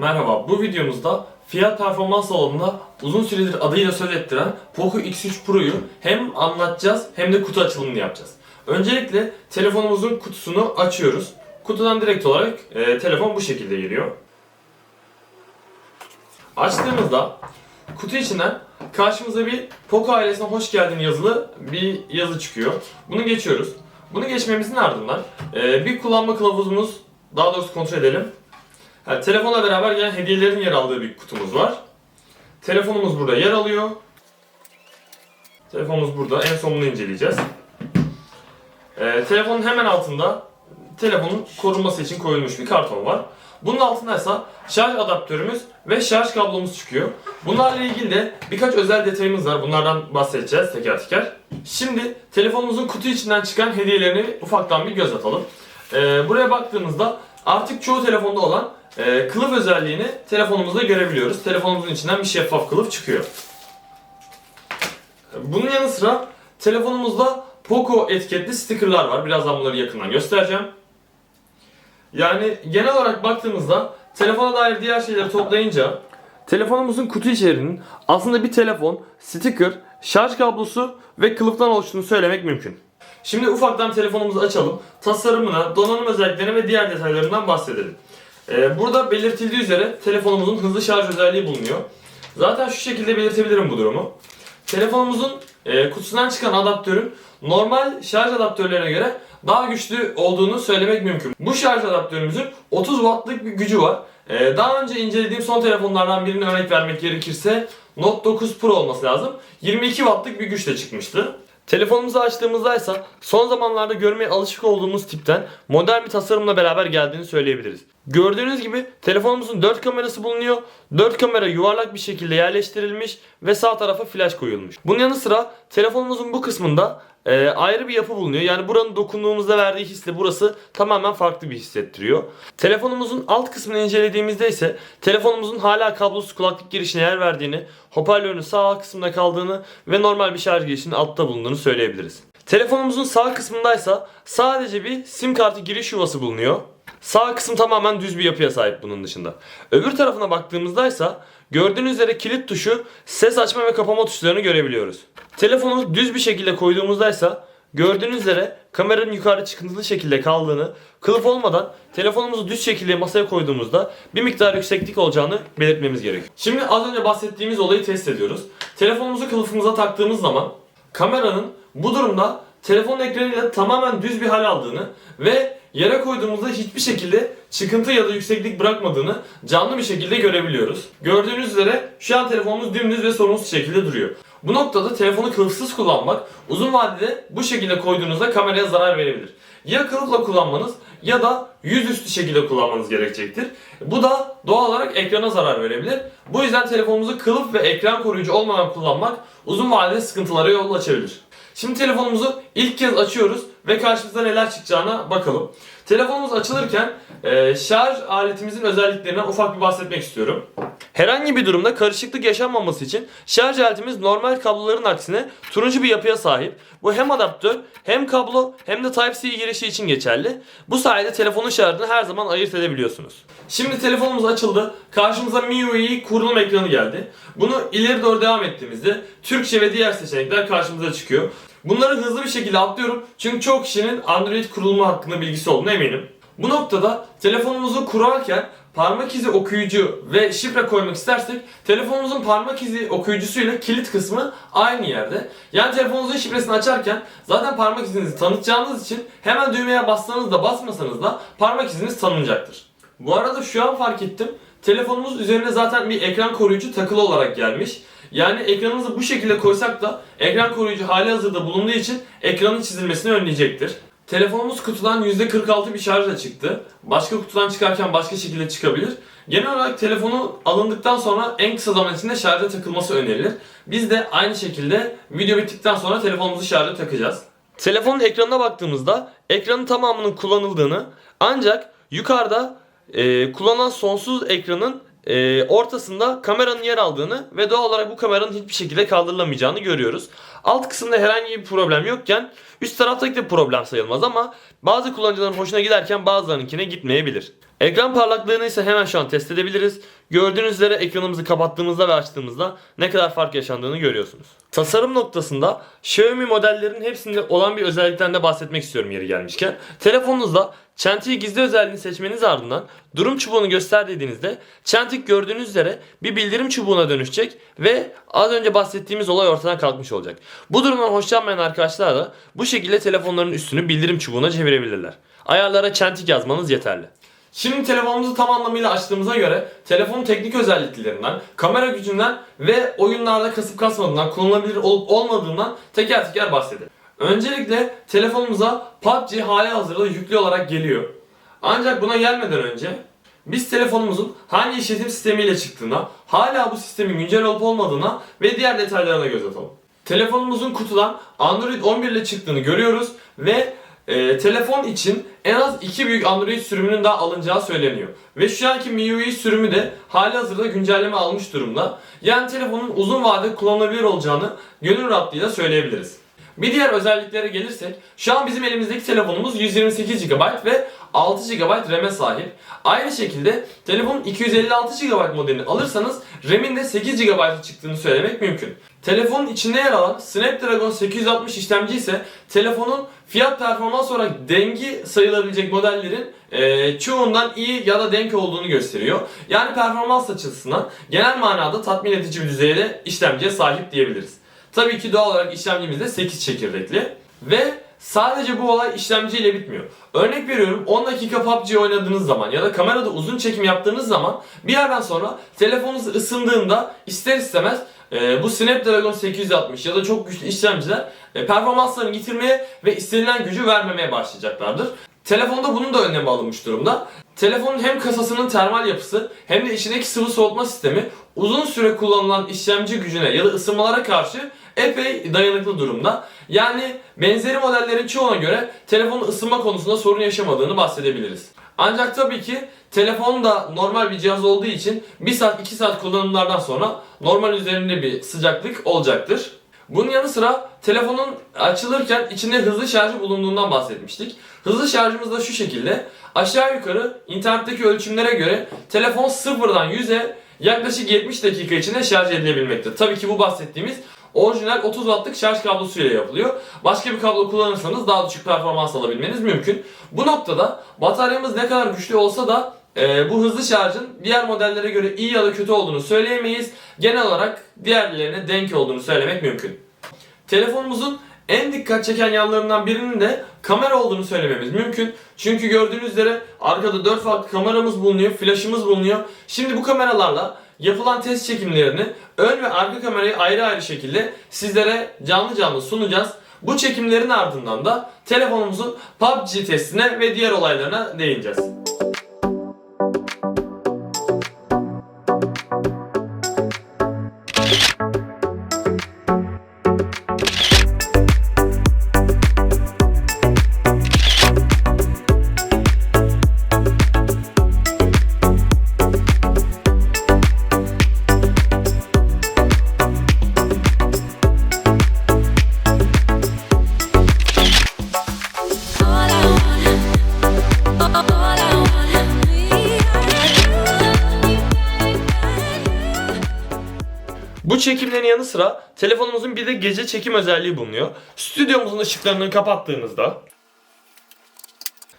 Merhaba, bu videomuzda fiyat performans alanında uzun süredir adıyla söz ettiren Poco X3 Pro'yu hem anlatacağız hem de kutu açılımını yapacağız. Öncelikle telefonumuzun kutusunu açıyoruz. Kutudan direkt olarak e, telefon bu şekilde geliyor. Açtığımızda kutu içinden karşımıza bir Poco ailesine hoş geldin yazılı bir yazı çıkıyor. Bunu geçiyoruz. Bunu geçmemizin ardından e, bir kullanma kılavuzumuz daha doğrusu kontrol edelim. Ha, telefonla beraber gelen hediyelerin yer aldığı bir kutumuz var. Telefonumuz burada yer alıyor. Telefonumuz burada. En son bunu inceleyeceğiz. Ee, telefonun hemen altında telefonun korunması için koyulmuş bir karton var. Bunun altında ise şarj adaptörümüz ve şarj kablomuz çıkıyor. Bunlarla ilgili de birkaç özel detayımız var. Bunlardan bahsedeceğiz teker teker. Şimdi telefonumuzun kutu içinden çıkan hediyelerini ufaktan bir göz atalım. Ee, buraya baktığımızda artık çoğu telefonda olan e, kılıf özelliğini telefonumuzda görebiliyoruz. Telefonumuzun içinden bir şeffaf kılıf çıkıyor. Bunun yanı sıra telefonumuzda Poco etiketli stickerlar var. Birazdan bunları yakından göstereceğim. Yani genel olarak baktığımızda telefona dair diğer şeyleri toplayınca telefonumuzun kutu içeriğinin aslında bir telefon, sticker, şarj kablosu ve kılıftan oluştuğunu söylemek mümkün. Şimdi ufaktan telefonumuzu açalım. Tasarımına, donanım özelliklerine ve diğer detaylarından bahsedelim. Ee, burada belirtildiği üzere telefonumuzun hızlı şarj özelliği bulunuyor. Zaten şu şekilde belirtebilirim bu durumu. Telefonumuzun e, kutusundan çıkan adaptörün normal şarj adaptörlerine göre daha güçlü olduğunu söylemek mümkün. Bu şarj adaptörümüzün 30 wattlık bir gücü var. E, daha önce incelediğim son telefonlardan birine örnek vermek gerekirse Note 9 Pro olması lazım. 22 wattlık bir güçle çıkmıştı. Telefonumuzu açtığımızda ise son zamanlarda görmeye alışık olduğumuz tipten modern bir tasarımla beraber geldiğini söyleyebiliriz. Gördüğünüz gibi telefonumuzun 4 kamerası bulunuyor. 4 kamera yuvarlak bir şekilde yerleştirilmiş ve sağ tarafa flash koyulmuş. Bunun yanı sıra telefonumuzun bu kısmında e, ayrı bir yapı bulunuyor. Yani buranın dokunduğumuzda verdiği hisle burası tamamen farklı bir hissettiriyor. Telefonumuzun alt kısmını incelediğimizde ise telefonumuzun hala kablosuz kulaklık girişine yer verdiğini, hoparlörün sağ alt kısmında kaldığını ve normal bir şarj girişinin altta bulunduğunu söyleyebiliriz. Telefonumuzun sağ kısmındaysa sadece bir sim kartı giriş yuvası bulunuyor. Sağ kısım tamamen düz bir yapıya sahip bunun dışında. Öbür tarafına baktığımızda ise gördüğünüz üzere kilit tuşu, ses açma ve kapama tuşlarını görebiliyoruz. Telefonu düz bir şekilde koyduğumuzda ise gördüğünüz üzere kameranın yukarı çıkıntılı şekilde kaldığını, kılıf olmadan telefonumuzu düz şekilde masaya koyduğumuzda bir miktar yükseklik olacağını belirtmemiz gerekiyor. Şimdi az önce bahsettiğimiz olayı test ediyoruz. Telefonumuzu kılıfımıza taktığımız zaman kameranın bu durumda telefonun ekranıyla tamamen düz bir hal aldığını ve yere koyduğumuzda hiçbir şekilde çıkıntı ya da yükseklik bırakmadığını canlı bir şekilde görebiliyoruz. Gördüğünüz üzere şu an telefonumuz dümdüz ve sorunsuz şekilde duruyor. Bu noktada telefonu kılıfsız kullanmak uzun vadede bu şekilde koyduğunuzda kameraya zarar verebilir. Ya kılıfla kullanmanız ya da yüzüstü şekilde kullanmanız gerekecektir. Bu da doğal olarak ekrana zarar verebilir. Bu yüzden telefonumuzu kılıf ve ekran koruyucu olmadan kullanmak uzun vadede sıkıntılara yol açabilir. Şimdi telefonumuzu ilk kez açıyoruz ve karşımıza neler çıkacağına bakalım. Telefonumuz açılırken e, şarj aletimizin özelliklerinden ufak bir bahsetmek istiyorum. Herhangi bir durumda karışıklık yaşanmaması için şarj aletimiz normal kabloların aksine turuncu bir yapıya sahip. Bu hem adaptör hem kablo hem de Type-C girişi için geçerli. Bu sayede telefonun şarjını her zaman ayırt edebiliyorsunuz. Şimdi telefonumuz açıldı. Karşımıza MIUI kurulum ekranı geldi. Bunu ileri doğru devam ettiğimizde Türkçe ve diğer seçenekler karşımıza çıkıyor. Bunları hızlı bir şekilde atlıyorum çünkü çoğu kişinin Android kurulumu hakkında bilgisi olduğuna eminim. Bu noktada telefonumuzu kurarken parmak izi okuyucu ve şifre koymak istersek telefonumuzun parmak izi okuyucusuyla kilit kısmı aynı yerde. Yani telefonunuzun şifresini açarken zaten parmak izinizi tanıtacağınız için hemen düğmeye bassanız da basmasanız da parmak iziniz tanınacaktır. Bu arada şu an fark ettim. Telefonumuz üzerine zaten bir ekran koruyucu takılı olarak gelmiş. Yani ekranımızı bu şekilde koysak da ekran koruyucu hali hazırda bulunduğu için ekranın çizilmesini önleyecektir. Telefonumuz kutudan %46 bir şarjla çıktı. Başka kutudan çıkarken başka şekilde çıkabilir. Genel olarak telefonu alındıktan sonra en kısa zaman içinde şarja takılması önerilir. Biz de aynı şekilde video bittikten sonra telefonumuzu şarja takacağız. Telefonun ekranına baktığımızda ekranın tamamının kullanıldığını ancak yukarıda e, kullanılan sonsuz ekranın e, ortasında kameranın yer aldığını ve doğal olarak bu kameranın hiçbir şekilde kaldırılamayacağını görüyoruz. Alt kısımda herhangi bir problem yokken üst taraftaki de problem sayılmaz ama bazı kullanıcıların hoşuna giderken bazılarınınkine gitmeyebilir. Ekran parlaklığını ise hemen şu an test edebiliriz. Gördüğünüz üzere ekranımızı kapattığımızda ve açtığımızda ne kadar fark yaşandığını görüyorsunuz. Tasarım noktasında Xiaomi modellerin hepsinde olan bir özellikten de bahsetmek istiyorum yeri gelmişken. Telefonunuzda Çentiği gizli özelliğini seçmeniz ardından durum çubuğunu göster dediğinizde çentik gördüğünüz üzere bir bildirim çubuğuna dönüşecek ve az önce bahsettiğimiz olay ortadan kalkmış olacak. Bu durumdan hoşlanmayan arkadaşlar da bu şekilde telefonların üstünü bildirim çubuğuna çevirebilirler. Ayarlara çentik yazmanız yeterli. Şimdi telefonumuzu tam anlamıyla açtığımıza göre telefonun teknik özelliklerinden, kamera gücünden ve oyunlarda kasıp kasmadığından, kullanılabilir olup olmadığından teker teker bahsedelim. Öncelikle telefonumuza PUBG hali hazırda yüklü olarak geliyor. Ancak buna gelmeden önce biz telefonumuzun hangi işletim sistemiyle çıktığına, hala bu sistemin güncel olup olmadığına ve diğer detaylarına göz atalım. Telefonumuzun kutudan Android 11 ile çıktığını görüyoruz ve e, telefon için en az iki büyük Android sürümünün daha alınacağı söyleniyor. Ve şu anki MIUI sürümü de hali hazırda güncelleme almış durumda. Yani telefonun uzun vadede kullanılabilir olacağını gönül rahatlığıyla söyleyebiliriz. Bir diğer özelliklere gelirsek, şu an bizim elimizdeki telefonumuz 128 GB ve 6 GB RAM'e sahip. Aynı şekilde telefonun 256 GB modelini alırsanız RAM'in de 8 GB'a çıktığını söylemek mümkün. Telefonun içinde yer alan Snapdragon 860 işlemci ise telefonun fiyat performans olarak dengi sayılabilecek modellerin e, çoğundan iyi ya da denk olduğunu gösteriyor. Yani performans açısından genel manada tatmin edici bir düzeyde işlemciye sahip diyebiliriz. Tabii ki doğal olarak işlemcimiz de 8 çekirdekli ve sadece bu olay işlemciyle bitmiyor. Örnek veriyorum 10 dakika PUBG oynadığınız zaman ya da kamerada uzun çekim yaptığınız zaman bir yerden sonra telefonunuz ısındığında ister istemez e, bu Snapdragon 860 ya da çok güçlü işlemciler e, performanslarını yitirmeye ve istenilen gücü vermemeye başlayacaklardır. Telefonda bunun da önlemi alınmış durumda. Telefonun hem kasasının termal yapısı hem de içindeki sıvı soğutma sistemi uzun süre kullanılan işlemci gücüne ya da ısınmalara karşı epey dayanıklı durumda. Yani benzeri modellerin çoğuna göre telefonun ısınma konusunda sorun yaşamadığını bahsedebiliriz. Ancak tabii ki telefon da normal bir cihaz olduğu için 1 saat 2 saat kullanımlardan sonra normal üzerinde bir sıcaklık olacaktır. Bunun yanı sıra telefonun açılırken içinde hızlı şarjı bulunduğundan bahsetmiştik. Hızlı şarjımız da şu şekilde. Aşağı yukarı internetteki ölçümlere göre telefon sıfırdan 100'e yaklaşık 70 dakika içinde şarj edilebilmekte. Tabii ki bu bahsettiğimiz orijinal 30 wattlık şarj kablosuyla yapılıyor. Başka bir kablo kullanırsanız daha düşük performans alabilmeniz mümkün. Bu noktada bataryamız ne kadar güçlü olsa da e, bu hızlı şarjın diğer modellere göre iyi ya da kötü olduğunu söyleyemeyiz. Genel olarak diğerlerine denk olduğunu söylemek mümkün. Telefonumuzun en dikkat çeken yanlarından birinin de kamera olduğunu söylememiz mümkün. Çünkü gördüğünüz üzere arkada 4 farklı kameramız bulunuyor, flaşımız bulunuyor. Şimdi bu kameralarla yapılan test çekimlerini ön ve arka kamerayı ayrı ayrı şekilde sizlere canlı canlı sunacağız. Bu çekimlerin ardından da telefonumuzun PUBG testine ve diğer olaylarına değineceğiz. Bu çekimlerin yanı sıra telefonumuzun bir de gece çekim özelliği bulunuyor. Stüdyomuzun ışıklarını kapattığımızda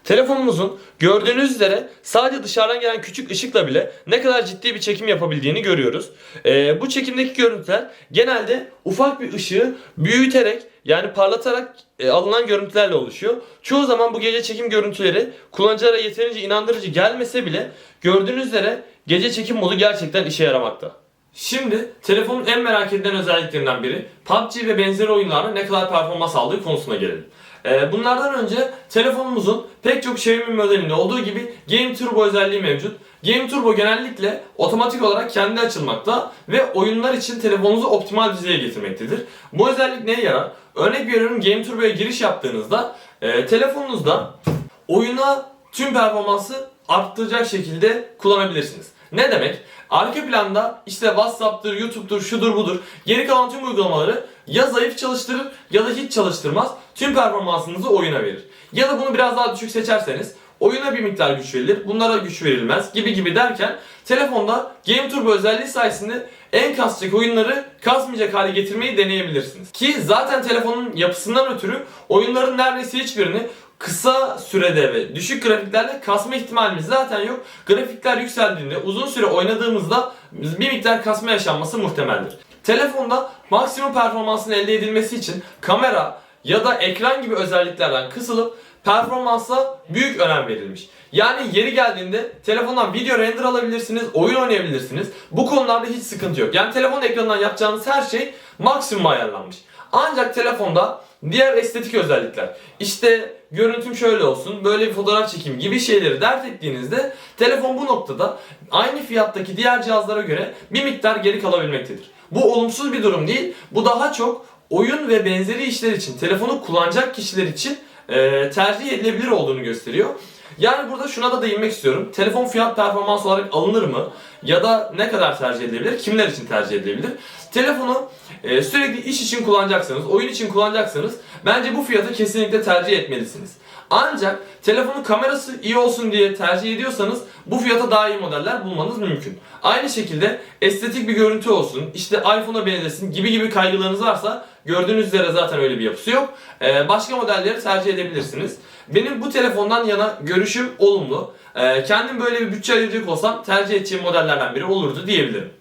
Telefonumuzun gördüğünüz üzere sadece dışarıdan gelen küçük ışıkla bile ne kadar ciddi bir çekim yapabildiğini görüyoruz. Ee, bu çekimdeki görüntüler genelde ufak bir ışığı büyüterek yani parlatarak e, alınan görüntülerle oluşuyor. Çoğu zaman bu gece çekim görüntüleri kullanıcılara yeterince inandırıcı gelmese bile gördüğünüz üzere gece çekim modu gerçekten işe yaramakta. Şimdi telefonun en merak edilen özelliklerinden biri PUBG ve benzeri oyunlarda ne kadar performans aldığı konusuna gelelim. Ee, bunlardan önce telefonumuzun pek çok Xiaomi modelinde olduğu gibi Game Turbo özelliği mevcut. Game Turbo genellikle otomatik olarak kendi açılmakta ve oyunlar için telefonunuzu optimal düzeye getirmektedir. Bu özellik neye yarar? Örnek veriyorum Game Turbo'ya giriş yaptığınızda e, telefonunuzda oyuna tüm performansı arttıracak şekilde kullanabilirsiniz. Ne demek? Arka planda işte WhatsApp'tır, YouTube'dur, şudur budur geri kalan tüm uygulamaları ya zayıf çalıştırır ya da hiç çalıştırmaz. Tüm performansınızı oyuna verir. Ya da bunu biraz daha düşük seçerseniz oyuna bir miktar güç verilir, bunlara güç verilmez gibi gibi derken telefonda Game Turbo özelliği sayesinde en kasacak oyunları kasmayacak hale getirmeyi deneyebilirsiniz. Ki zaten telefonun yapısından ötürü oyunların neredeyse hiçbirini kısa sürede ve düşük grafiklerle kasma ihtimalimiz zaten yok. Grafikler yükseldiğinde uzun süre oynadığımızda bir miktar kasma yaşanması muhtemeldir. Telefonda maksimum performansın elde edilmesi için kamera ya da ekran gibi özelliklerden kısılıp performansa büyük önem verilmiş. Yani yeri geldiğinde telefondan video render alabilirsiniz, oyun oynayabilirsiniz. Bu konularda hiç sıkıntı yok. Yani telefon ekranından yapacağınız her şey maksimum ayarlanmış. Ancak telefonda diğer estetik özellikler, işte görüntüm şöyle olsun, böyle bir fotoğraf çekeyim gibi şeyleri dert ettiğinizde telefon bu noktada aynı fiyattaki diğer cihazlara göre bir miktar geri kalabilmektedir. Bu olumsuz bir durum değil, bu daha çok oyun ve benzeri işler için, telefonu kullanacak kişiler için e, tercih edilebilir olduğunu gösteriyor. Yani burada şuna da değinmek istiyorum. Telefon fiyat performans olarak alınır mı? Ya da ne kadar tercih edilebilir? Kimler için tercih edilebilir? Telefonu e, sürekli iş için kullanacaksanız, oyun için kullanacaksanız bence bu fiyatı kesinlikle tercih etmelisiniz. Ancak telefonun kamerası iyi olsun diye tercih ediyorsanız bu fiyata daha iyi modeller bulmanız mümkün. Aynı şekilde estetik bir görüntü olsun, işte iPhone'a benzesin gibi gibi kaygılarınız varsa gördüğünüz üzere zaten öyle bir yapısı yok. Ee, başka modelleri tercih edebilirsiniz. Benim bu telefondan yana görüşüm olumlu. Ee, kendim böyle bir bütçe ayıracak olsam tercih edeceğim modellerden biri olurdu diyebilirim.